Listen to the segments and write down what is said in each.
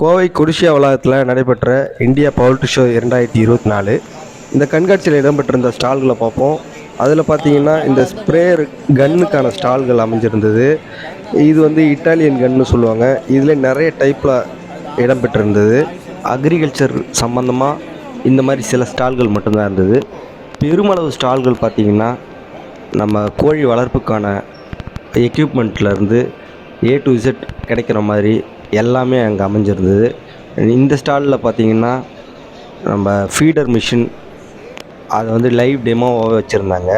கோவை குடிசியா வளாகத்தில் நடைபெற்ற India poultry show இரண்டாயிரத்தி இருபத்தி நாலு. இந்த கண்காட்சியில் இடம்பெற்றிருந்த ஸ்டால்களை பார்ப்போம். அதில் பார்த்தீங்கன்னா இந்த ஸ்ப்ரேயர் கன்னுக்கான ஸ்டால்கள் அமைஞ்சிருந்தது. இது வந்து இட்டாலியன் கன்னு சொல்லுவாங்க. இதில் நிறைய டைப்பில் இடம்பெற்றிருந்தது. அக்ரிகல்ச்சர் சம்மந்தமாக இந்த மாதிரி சில ஸ்டால்கள் மட்டும்தான் இருந்தது. பெருமளவு ஸ்டால்கள் பார்த்திங்கன்னா நம்ம கோழி வளர்ப்புக்கான எக்யூப்மெண்ட்லேருந்து ஏ டு இசட் கிடைக்கிற மாதிரி எல்லாமே அங்கே அமைஞ்சிருந்தது. இந்த ஸ்டாலில் பார்த்தீங்கன்னா நம்ம ஃபீடர் மிஷின் அதை வந்து லைவ் டெமோவாகவே வச்சுருந்தாங்க.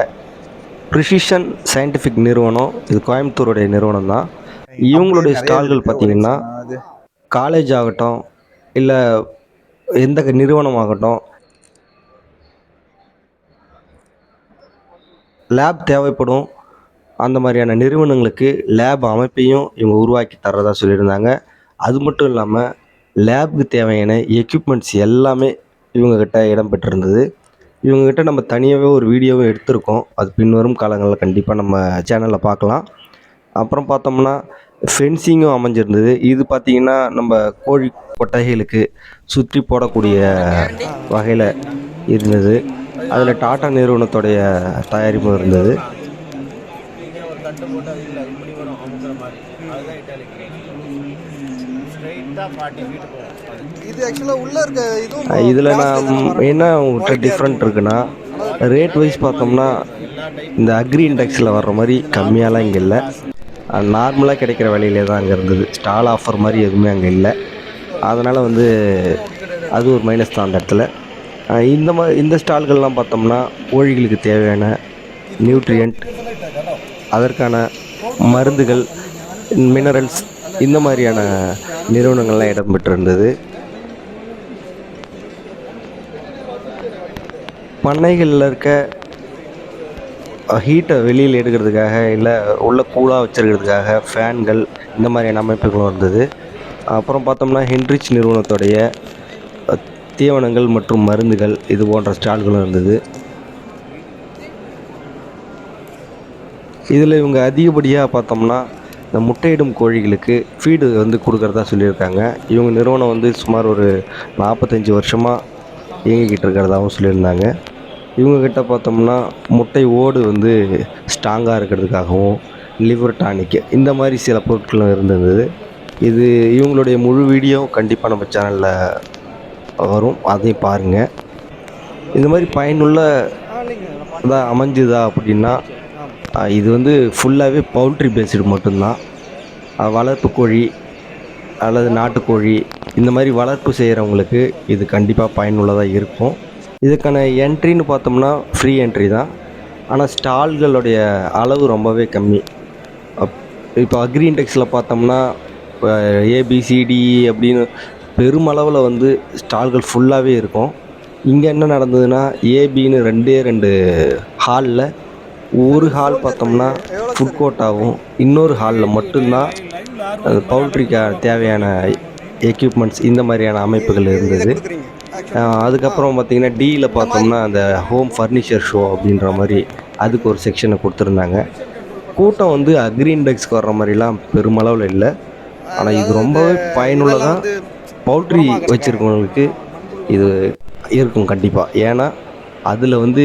ப்ரிசிஷன் சயின்டிஃபிக் நிறுவனம் இது கோயம்புத்தூருடைய நிறுவனம் தான். இவங்களுடைய ஸ்டால்கள் பார்த்தீங்கன்னா காலேஜ் ஆகட்டும் இல்லை எந்த நிறுவனம் ஆகட்டும் லேப் தேவைப்படும். அந்த மாதிரியான நிறுவனங்களுக்கு லேப் அமைப்பையும் இவங்க உருவாக்கி தர்றதா சொல்லியிருந்தாங்க. அது மட்டும் இல்லாமல் லேபுக்கு தேவையான எக்யூப்மெண்ட்ஸ் எல்லாமே இவங்கக்கிட்ட இடம்பெற்றிருந்தது. இவங்கக்கிட்ட நம்ம தனியாகவே ஒரு வீடியோவும் எடுத்திருக்கோம். அது பின்வரும் காலங்களில் கண்டிப்பாக நம்ம சேனலில் பார்க்கலாம். அப்புறம் பார்த்தோம்னா ஃபென்சிங்கும் அமைஞ்சிருந்தது. இது பார்த்திங்கன்னா நம்ம கோழி கொட்டகைகளுக்கு சுற்றி போடக்கூடிய வகையில் இருந்தது. அதில் டாட்டா நிறுவனத்துடைய தயாரிப்பும் இருந்தது நீங்கள் ஒரு தட்டு போட்டு அது இல்லை இப்படி வரும் அமுக்கிற மாதிரி அதுதான் இட்டாலிக் ஸ்ட்ரைட்டாக ஃபார்ட்டி ஃபீட் போகும் அது இது ஆக்சுவலாக உள்ள இருக்க இதுவும் இதில் நான் என்ன உங்கள்கிட்ட டிஃப்ரெண்ட் இருக்குன்னா ரேட் வைஸ் பார்த்தோம்னா இந்த அக்ரி இண்டெக்ஸில் வர்ற மாதிரி கம்மியாலாம் இங்கே இல்லை. நார்மலாக கிடைக்கிற விலையிலே தான் அங்கே இருந்தது. ஸ்டால் ஆஃபர் மாதிரி எதுவுமே அங்கே இல்லை. அதனால் வந்து அது ஒரு மைனஸ் தான் அந்த இடத்துல. இந்த மாதிரி இந்த ஸ்டால்கள்லாம் பார்த்தோம்னா கோழிகளுக்கு தேவையான நியூட்ரியன்ட் அதற்கான மருந்துகள் மினரல்ஸ் இந்த மாதிரியான நிறுவனங்கள்லாம் இடம்பெற்றிருந்தது. பண்ணைகளில் இருக்க ஹீட்டை வெளியில் எடுக்கிறதுக்காக இல்லை உள்ள கூலாக வச்சிருக்கிறதுக்காக ஃபேன்கள் இந்த மாதிரியான அமைப்புகளும் இருந்தது. அப்புறம் பார்த்தோம்னா ஹென்ரிச் நிறுவனத்துடைய தீவனங்கள் மற்றும் மருந்துகள் இது போன்ற ஸ்டால்களும் இருந்தது. இதில் இவங்க அதிகப்படியாக பார்த்தோம்னா இந்த முட்டையிடும் கோழிகளுக்கு ஃபீடு வந்து கொடுக்குறதா சொல்லியிருக்காங்க. இவங்க நிறுவனம் வந்து சுமார் ஒரு நாற்பத்தஞ்சு வருஷமாக இயங்கிக்கிட்டு இருக்கிறதாகவும் சொல்லியிருந்தாங்க. இவங்கக்கிட்ட பார்த்தோம்னா முட்டை ஓடு வந்து ஸ்ட்ராங்காக இருக்கிறதுக்காகவும் லிவர் டானிக் இந்த மாதிரி சில பொருட்களும் இருந்தது இது இவங்களுடைய முழு வீடியோ கண்டிப்பாக நம்ம சேனலில் வரும். அதையும் பாருங்கள் இந்த மாதிரி பயனுள்ள இதாக அமைஞ்சுதா அப்படின்னா இது வந்து ஃபுல்லாகவே பவுல்ட்ரி பேஸ்டு மட்டும்தான். வளர்ப்பு கோழி அல்லது நாட்டுக்கோழி இந்த மாதிரி வளர்ப்பு செய்கிறவங்களுக்கு இது கண்டிப்பாக பயனுள்ளதாக இருக்கும். இதுக்கான என்ட்ரின்னு பார்த்தோம்னா ஃப்ரீ என்ட்ரி தான். ஆனால் ஸ்டால்களுடைய அளவு ரொம்பவே கம்மி. இப்போ அக்ரி இண்டெக்ஸில் பார்த்தோம்னா ஏபிசிடி e அப்படின்னு பெருமளவில் வந்து ஸ்டால்கள் ஃபுல்லாகவே இருக்கும். இங்கே என்ன நடந்ததுன்னா ஏபின்னு ரெண்டே ரெண்டு ஹாலில் ஒரு ஹால் பார்த்தோம்னா ஃபுட் கோர்ட்டாகவும் இன்னொரு ஹாலில் மட்டும்தான் அது பவுல்ட்ரிக்கு தேவையான எக்யூப்மெண்ட்ஸ் இந்த மாதிரியான அமைப்புகள் இருந்தது. அதுக்கப்புறம் பார்த்தீங்கன்னா டியில் பார்த்தோம்னா அந்த ஹோம் ஃபர்னிச்சர் ஷோ அப்படின்ற மாதிரி அதுக்கு ஒரு செக்ஷனை கொடுத்துருந்தாங்க. கூட்டம் வந்து அக்ரி இண்டெக்ஸ்க்கு வர்ற மாதிரிலாம் பெருமளவில் இல்லை. ஆனால் இது ரொம்பவே பயனுள்ளதாக பவுல்ட்ரி வச்சுருக்கவங்களுக்கு இது இருக்கும் கண்டிப்பாக ஏன்னா அதில் வந்து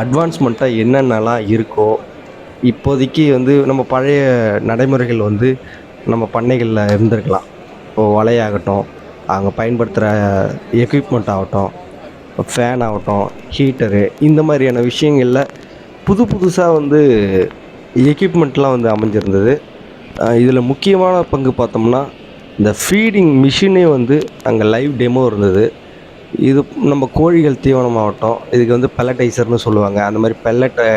அட்வான்ஸ்மெண்ட்டாக என்னென்னலாம் இருக்கோ இப்போதைக்கு வந்து நம்ம பழைய நடைமுறைகள் வந்து நம்ம பண்ணைகளில் இருந்திருக்கலாம். இப்போது வலையாகட்டும் அங்கே பயன்படுத்துகிற எக்யூப்மெண்ட் ஆகட்டும் ஃபேன் ஆகட்டும் ஹீட்டரு இந்த மாதிரியான விஷயங்களில் புது புதுசாக வந்து எக்யூப்மெண்ட்லாம் வந்து அமைஞ்சிருந்தது. இதில் முக்கியமான பங்கு பார்த்தோம்னா இந்த ஃபீடிங் மிஷினே வந்து அங்கே லைவ் டெமோ இருந்தது. இது நம்ம கோழிகள் தீவனம் ஆகட்டும் இதுக்கு வந்து பெல்லட்டைசர்னு சொல்லுவாங்க. அந்த மாதிரி பெல்லட்டை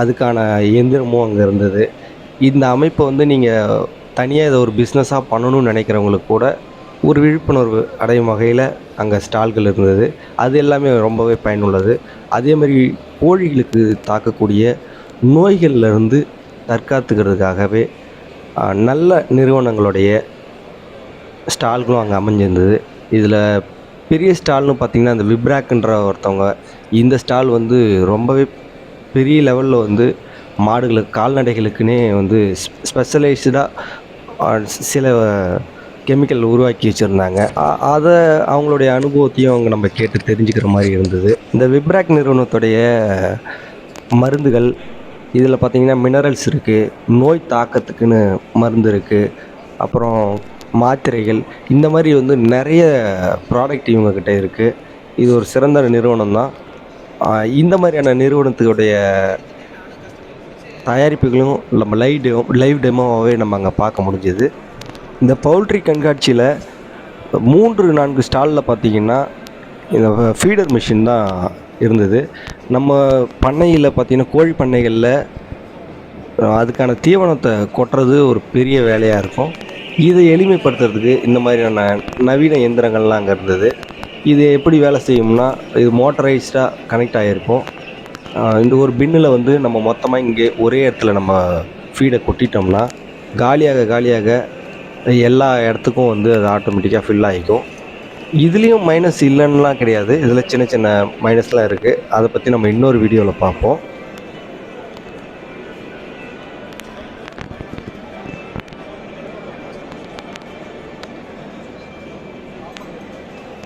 அதுக்கான இயந்திரமும் அங்கே இருந்தது. இந்த அமைப்பை வந்து நீங்கள் தனியாக இதை ஒரு பிஸ்னஸாக பண்ணணும்னு நினைக்கிறவங்களுக்கு கூட ஒரு விழிப்புணர்வு அடையும் வகையில் அங்கே ஸ்டால்கள் இருந்தது. அது எல்லாமே ரொம்பவே பயனுள்ளது. அதே மாதிரி கோழிகளுக்கு தாக்கக்கூடிய நோய்கள்லேருந்து தற்காத்துக்கிறதுக்காகவே நல்ல நிறுவனங்களுடைய ஸ்டால்களும் அங்கே அமைஞ்சிருந்தது. இதில் பெரிய ஸ்டால்னு பார்த்தீங்கன்னா அந்த விப்ராக்ன்ற ஒருத்தவங்க இந்த ஸ்டால் வந்து ரொம்பவே பெரிய லெவலில் வந்து மாடுகளுக்கு கால்நடைகளுக்குன்னே வந்து ஸ்பெஷலைஸ்டாக சில கெமிக்கல் உருவாக்கி வச்சுருந்தாங்க. அதை அவங்களுடைய அனுபவத்தையும் அவங்க நம்ம கேட்டு தெரிஞ்சுக்கிற மாதிரி இருந்தது. இந்த விப்ராக் நிறுவனத்துடைய மருந்துகள் இதில் பார்த்திங்கன்னா மினரல்ஸ் இருக்குது நோய் தாக்கத்துக்குன்னு மருந்து இருக்குது அப்புறம் மாத்திரைகள் இந்த மாதிரி வந்து நிறைய ப்ராடக்ட் இவங்கக்கிட்ட இருக்குது இது ஒரு சிறந்த நிறுவனம் தான் இந்த மாதிரியான நிறுவனத்துடைய தயாரிப்புகளும் நம்ம லைவ் டெமோ லைவ் டெமோவாகவே நம்ம அங்கே பார்க்க முடிஞ்சுது. இந்த பவுல்ட்ரி கண்காட்சியில் மூன்று நான்கு ஸ்டாலில் பார்த்தீங்கன்னா இந்த ஃபீடர் மிஷின் தான் இருந்தது. நம்ம பண்ணையில் பார்த்தீங்கன்னா கோழி பண்ணைகளில் அதுக்கான தீவனத்தை கொட்டுறது ஒரு பெரிய வேலையாக இருக்கும். இதை எளிமைப்படுத்துறதுக்கு இந்த மாதிரியான நவீன இயந்திரங்கள்லாம் அங்கே இருந்தது. இது எப்படி வேலை செய்யும்னா இது மோட்டரைஸ்டாக கனெக்ட் ஆகிருக்கும் இந்த ஒரு பின்னில் வந்து நம்ம மொத்தமாக இங்கே ஒரே இடத்துல நம்ம ஃபீடை கொட்டிட்டோம்னா காலியாக காலியாக எல்லா இடத்துக்கும் வந்து அது ஆட்டோமேட்டிக்காக ஃபில் ஆகிக்கும். இதுலேயும் மைனஸ் இல்லைன்னுலாம் கிடையாது. இதில் சின்ன சின்ன மைனஸ்லாம் இருக்குது அதை பற்றி நம்ம இன்னொரு வீடியோவில் பார்ப்போம்.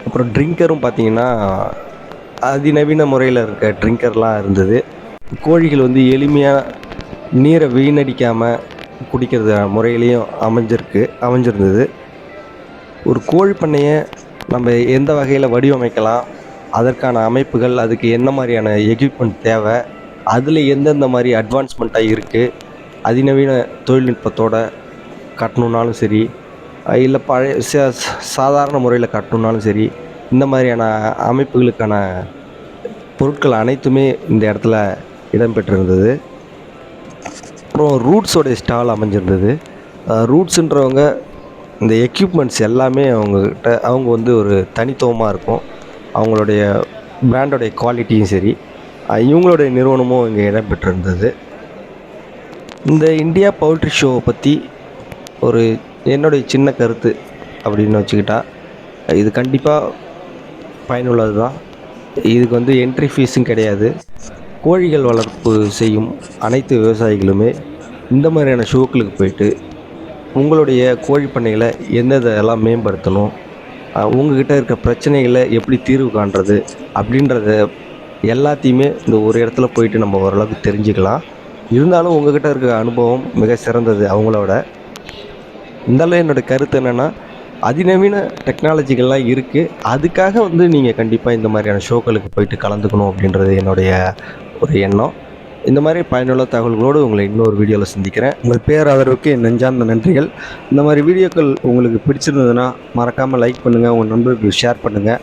அப்புறம் ட்ரிங்கரும் பார்த்தீங்கன்னா அதிநவீன முறையில் இருக்க ட்ரிங்கர்லாம் இருந்தது. கோழிகள் வந்து எளிமையாக நீரை வீணடிக்காமல் குடிக்கிறது முறையிலையும் அமைஞ்சிருக்கு அமைஞ்சிருந்தது. ஒரு கோழி பண்ணையை நம்ம எந்த வகையில் வடிவமைக்கலாம் அதற்கான அமைப்புகள் அதுக்கு என்ன மாதிரியான எக்யூப்மெண்ட் தேவை அதில் எந்தெந்த மாதிரி அட்வான்ஸ்மெண்ட்டாக இருக்குது அதிநவீன தொழில்நுட்பத்தோட கட்டணுன்னாலும் சரி இல்லை பழைய சாதாரண முறையில் கட்டணுன்னாலும் சரி இந்த மாதிரியான அமைப்புகளுக்கான பொருட்கள் அனைத்துமே இந்த இடத்துல இடம்பெற்றிருந்தது அப்புறம் ரூட்ஸோடைய ஸ்டால் அமைஞ்சிருந்தது. ரூட்ஸுன்றவங்க இந்த எக்யூப்மெண்ட்ஸ் எல்லாமே அவங்கக்கிட்ட அவங்க வந்து ஒரு தனித்துவமாக இருக்கும். அவங்களுடைய பிராண்டோடைய குவாலிட்டியும் சரி இவங்களுடைய நிறுவனமும் இங்கே இடம்பெற்றிருந்தது இந்த இந்தியா பவுல்ட்ரி ஷோவை பற்றி ஒரு என்னுடைய சின்ன கருத்து அப்படின்னு வச்சுக்கிட்டா இது கண்டிப்பாக பயனுள்ளது தான் இதுக்கு வந்து என்ட்ரி ஃபீஸும் கிடையாது. கோழிகள் வளர்ப்பு செய்யும் அனைத்து விவசாயிகளுமே இந்த மாதிரியான ஷோக்களுக்கு போயிட்டு உங்களுடைய கோழி பண்ணைகளை எந்தெந்தெல்லாம் மேம்படுத்தணும் உங்ககிட்ட இருக்க பிரச்சனைகளை எப்படி தீர்வு காண்றது அப்படின்றத எல்லாத்தையுமே இந்த ஒரு இடத்துல போயிட்டு நம்ம ஓரளவுக்கு தெரிஞ்சுக்கலாம். இருந்தாலும் உங்ககிட்ட இருக்க அனுபவம் மிக சிறந்தது அவங்களோட. இருந்தாலும் என்னோட கருத்து என்னென்னா அதிநவீன டெக்னாலஜிகள்லாம் இருக்குது அதுக்காக வந்து நீங்கள் கண்டிப்பாக இந்த மாதிரியான ஷோக்களுக்கு போயிட்டு கலந்துக்கணும் அப்படின்றது என்னுடைய ஒரு எண்ணம். இந்த மாதிரி பயனுள்ள தகவல்களோடு உங்களை இன்னொரு வீடியோவில் சந்திக்கிறேன். உங்கள் பேராதரவுக்கு என் நெஞ்சார்ந்த நன்றிகள். இந்த மாதிரி வீடியோக்கள் உங்களுக்கு பிடிச்சிருந்ததுன்னா மறக்காமல் லைக் பண்ணுங்கள் உங்கள் நண்பர்களுக்கு ஷேர் பண்ணுங்கள்